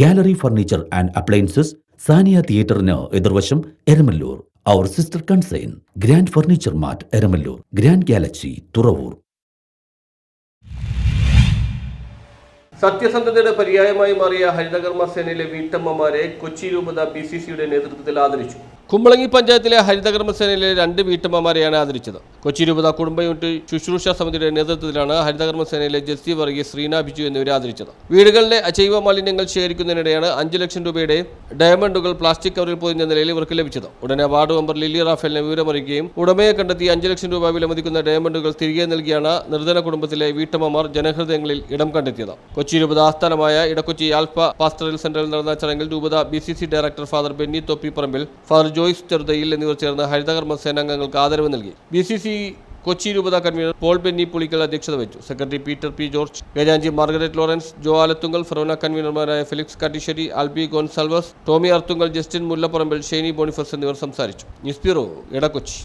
Gallery furniture and appliances Sania തിയേറ്ററിന് എതിർവശം എരമല്ലൂർ. അവർ sister concern grand furniture mart Eramallur. Grand galaxy Thuravoor. സത്യസന്ധതയുടെ പര്യായമായി മാറിയ ഹരിതകർമ്മ സേനയിലെ വീട്ടമ്മമാരെ കൊച്ചി രൂപത ബി സി സിയുടെ നേതൃത്വത്തിൽ ആദരിച്ചു. കുമ്പളങ്ങി പഞ്ചായത്തിലെ ഹരിതകർമ്മ സേനയിലെ രണ്ട് വീട്ടമ്മമാരെയാണ് ആദരിച്ചത്. കൊച്ചി രൂപത കുടുംബ യൂണിറ്റ് ശുശ്രൂഷ സമിതിയുടെ നേതൃത്വത്തിലാണ് ഹരിതകർമ്മ സേനയിലെ ജസ്തി വർഗീസ് ശ്രീന ബിജു എന്നിവരെ ആദരിച്ചത്. വീടുകളിലെ അജൈവ മാലിന്യങ്ങൾ ശേഖരിക്കുന്നതിനിടെയാണ് അഞ്ച് ലക്ഷം രൂപയുടെ ഡയമണ്ടുകൾ പ്ലാസ്റ്റിക് കവറിൽ പൊതിഞ്ഞ നിലയിൽ ഇവർക്ക് ലഭിച്ചത്. ഉടനെ വാർഡ് മെമ്പർ ലില്ലി റാഫേലിനെ വിവരമറിയുകയും ഉടമയെ കണ്ടെത്തി അഞ്ച് ലക്ഷം രൂപ വിലമതിക്കുന്ന ഡയമണ്ടുകൾ തിരികെ നൽകിയാണ് നിർധന കുടുംബത്തിലെ വീട്ടമ്മമാർ ജനഹൃദയങ്ങളിൽ ഇടം കണ്ടെത്തിയത്. കൊച്ചി രൂപത ആസ്ഥാനമായ ഇടക്കൊച്ചി ആൽഫ പാസ്റ്ററൽ സെന്ററിൽ നടന്ന ചടങ്ങിൽ രൂപത B C C director father Benny Thoppipparambil father Joyce Cheruthayil എന്നിവർ ചേർന്ന് ഹരിതകർമ്മ സേനാംഗങ്ങൾക്ക് ആദരവ് നൽകി. ബി സി സി കൊച്ചി രൂപത കൺവീനർ പോൾ ബെന്നി പുളിക്കൽ അധ്യക്ഷത വഹിച്ചു. Secretary Peter P George Vejanchi Margaret Lawrence Joe Alathunkal forane കൺവീനർമാരായ Felix Kattissery Albi Gonsalves Tommy Arthunkal Justin Mullapparambil Shainy Boniface എന്നിവർ സംസാരിച്ചു. News bureau Edakochi